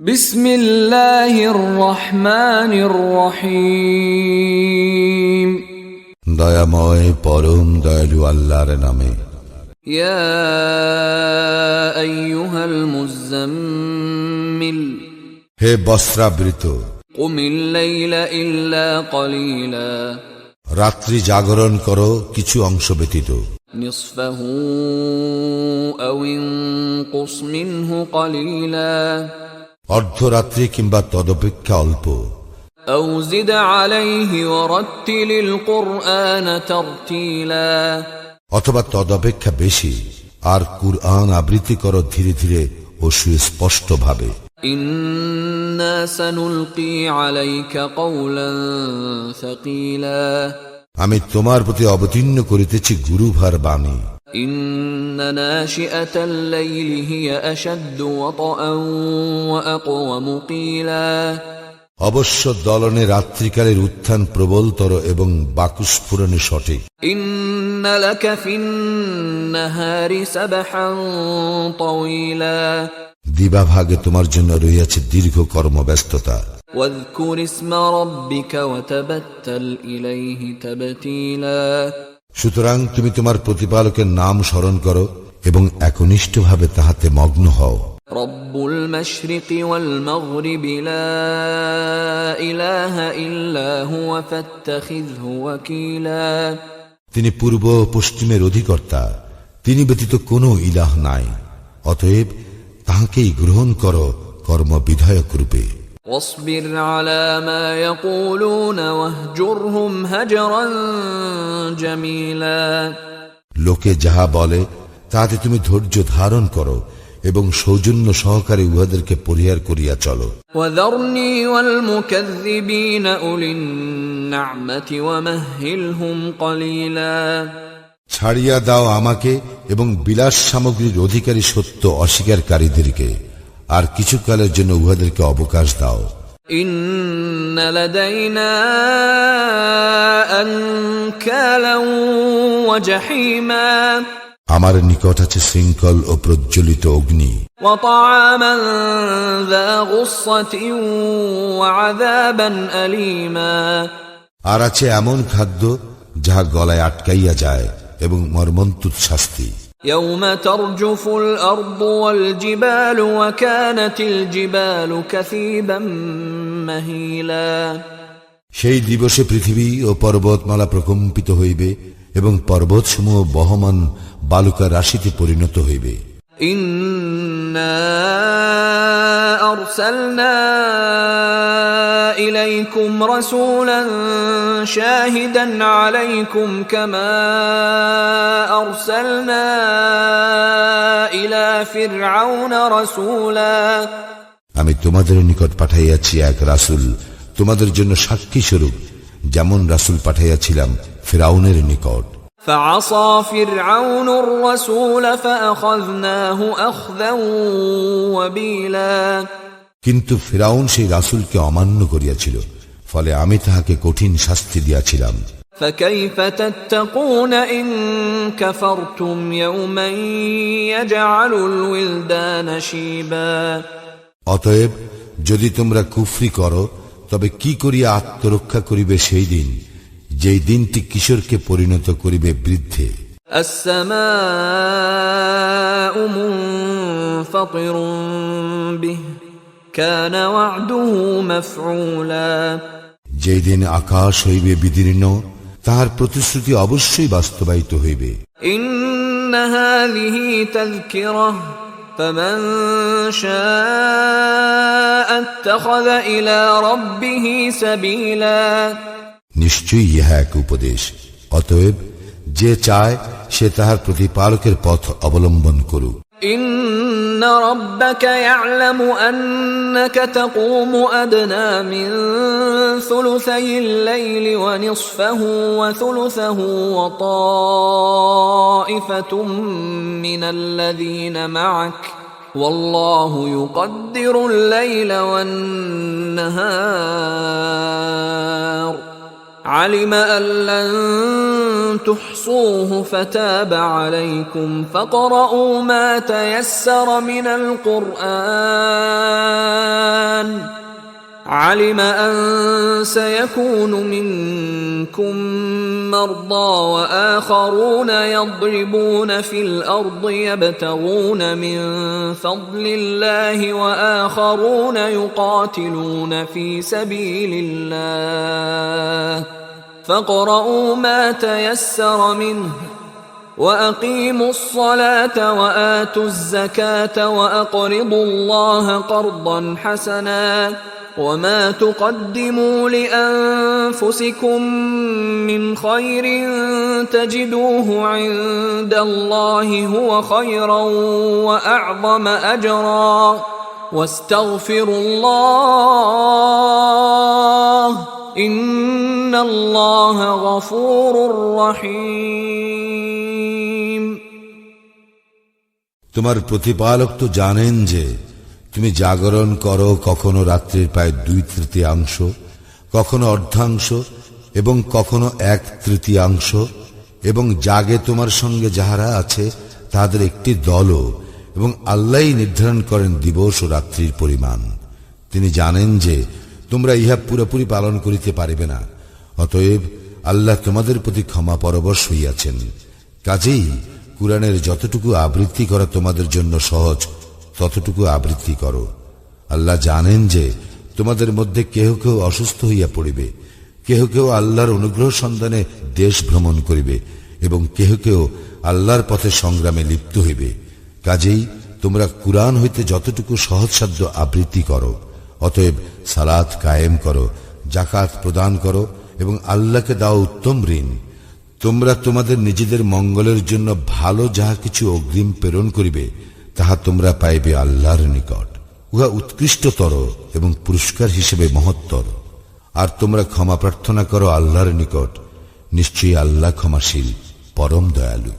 বিসমিল্লাহির রহমানির রহিম। দয়াময় পরম দয়ালু আল্লাহর নামে। ইয়া আইয়ুহাল মুজাম্মিল হে বস্ত্রাবৃত। কুমিল লাইলা ইল্লা কলিলা। রাত্রি জাগরণ করো কিছু অংশ ব্যতীত। নিসফাহু আও ইনকুস হু কলিলা। অর্ধরাত্রি কিংবা তদপেক্ষা অল্প। অথবা তদপেক্ষা বেশি আর কুরআন আবৃত্তি কর ধীরে ধীরে ও সুস্পষ্ট ভাবে আমি তোমার প্রতি অবতীর্ণ করিতেছি গুরুভার বাণী। إن ناشئة الليل هي أشد وطأ وأقوم قيلا অবশ্য দলনে রাত্রিকালের উত্থান প্রবলতর এবং বাকুস্ফুরণে সঠিক إن لك في النهار سبحا طويلا দিবাভাগে তোমার জন্য রইয়াছে দীর্ঘ কর্মব্যস্ততা واذكر اسم ربك وتبتل إليه تبتيلا সুতরাং তুমি তোমার প্রতিপালকের নাম স্মরণ করো এবং একনিষ্ঠভাবে তাহাতে মগ্ন হও رب المشرق والمغرب لا إله إلا هو فاتخذه وكيلا তিনি পূর্ব ও পশ্চিমের অধিকর্তা তিনি ব্যতীত কোনো ইলাহ নাই অতএব তাহাকেই গ্রহণ করো কর্মবিধায়ক রূপে واصبر على ما يقولون واهجرهم هجرا جميلا লোকে যাহা বলে তাহাতে তুমি ধৈর্য ধারণ করো এবং সৌজন্য সহকারে উহাদেরকে পরিহার করিয়া চলো وذرني والمكذبين أولي النعمة ومهلهم قليلا ছাড়িয়া দাও আমাকে এবং বিলাস সামগ্রীর অধিকারী সত্য অস্বীকারীদেরকে আর কিছুকালের জন্য উহাদেরকে অবকাশ দাও। আমার নিকট আছে শৃঙ্খল ও প্রজ্বলিত অগ্নি। আর আছে এমন খাদ্য যাহা গলায় আটকাইয়া যায় এবং মর্মন্তুত শাস্তি। يوم ترجف الأرض والجبال وكانت الجبال كثيبا مهيلا সেই দিবসে পৃথিবী ও পর্বতমালা প্রকম্পিত হইবে এবং পর্বতসমূহ বহমান বালুকা রাশিতে পরিণত হইবে إنا أرسلنا إليكم رسولا شاهدا عليكم كما أرسلنا إلى فرعون رسولا আমি তোমাদের নিকট পাঠাইয়াছি এক রাসূল তোমাদের জন্য সাক্ষী স্বরূপ যেমন রাসূল পাঠাইয়াছিলাম ফেরাউনের নিকট فعصى فرعون الرسول فأخذناه أخذا وبيلا কিন্তু ফেরাউন সেই রাসূলকে অমান্য করিয়াছিল ফলে আমি তাহাকে কঠিন শাস্তি দিয়াছিলাম فكيف تتقون إن كفرتم يوما يجعل الولدان شيبا অতএব যদি তোমরা কুফরি করো তবে কি করিয়া আত্মরক্ষা করিবে সেই দিন যেই দিনটি কিশোরকে পরিণত করিবে বৃদ্ধে السماء منفطر به كان وعده مفعولا যেই দিন আকাশ হইবে বিদীর্ণ তাহার প্রতিশ্রুতি অবশ্যই বাস্তবায়িত হইবে إن هذه تذكرة فمن شاء اتخذ إلى ربه سبيلا নিশ্চয়ই ইহা এক উপদেশ অতএব যে চায় সে তাহার প্রতিপালকের পথ অবলম্বন করুক إن ربك يعلم أنك تقوم أدنى من ثلثي الليل ونصفه وثلثه وطائفة من الذين معك والله يقدر الليل والنهار علم أن لن تحصوه فتاب عليكم فاقرؤوا ما تيسر من القرآن. علم أن سيكون منكم مرضى وآخرون يضربون في الأرض يبتغون من فضل الله وآخرون يقاتلون في سبيل الله. فاقرؤوا ما تيسر منه وأقيموا الصلاة وآتوا الزكاة وأقرضوا الله قرضا حسنا وما تقدموا لأنفسكم من خير تجدوه عند الله هو خيرا وأعظم أجرا واستغفروا الله তোমার প্রতিপালক তো জানেন যে তুমি জাগরণ করো কখনো রাত্রির প্রায় দুই তৃতীয়াংশ, কখনো অর্ধাংশ এবং কখনো এক তৃতীয়াংশ এবং জাগে তোমার সঙ্গে যাহারা আছে তাদের একটি দলও এবং আল্লাহই নির্ধারণ করেন দিবস ও রাত্রির পরিমাণ। তিনি জানেন যে তোমরা ইহা পুরোপুরি পালন করিতে পারিবে না। অতএব আল্লাহ তোমাদের প্রতি ক্ষমা পরবশ হইয়াছেন। কাজেই কুরআনের যতটুকু আবৃত্তি করা তোমাদের জন্য সহজ, ততটুকু আবৃত্তি করো। আল্লাহ জানেন যে তোমাদের মধ্যে কেহ কেউ অসুস্থ হইয়া পড়িবে, কেহ কেউ আল্লাহর অনুগ্রহ সন্ধানে দেশ ভ্রমণ করিবে এবং কেহ কেউ আল্লাহর পথে সংগ্রামে লিপ্ত হইবে। কাজেই তোমরা কুরআন হইতে যতটুকু সহজসাধ্য আবৃত্তি করো, অতএব সালাত কায়েম করো জাকাত প্রদান করো এবং আল্লাহকে দাও উত্তম ঋণ। তোমরা তোমাদের নিজেদের মঙ্গলের জন্য ভালো যাহা কিছু অগ্রিম প্রেরণ করিবে, তাহা তোমরা পাইবে আল্লাহর নিকট। উহা উৎকৃষ্টতর এবং পুরস্কার হিসেবে মহত্তর। আর তোমরা ক্ষমা প্রার্থনা করো আল্লাহর নিকট। নিশ্চয়ই আল্লাহ ক্ষমাশীল, পরম দয়ালু।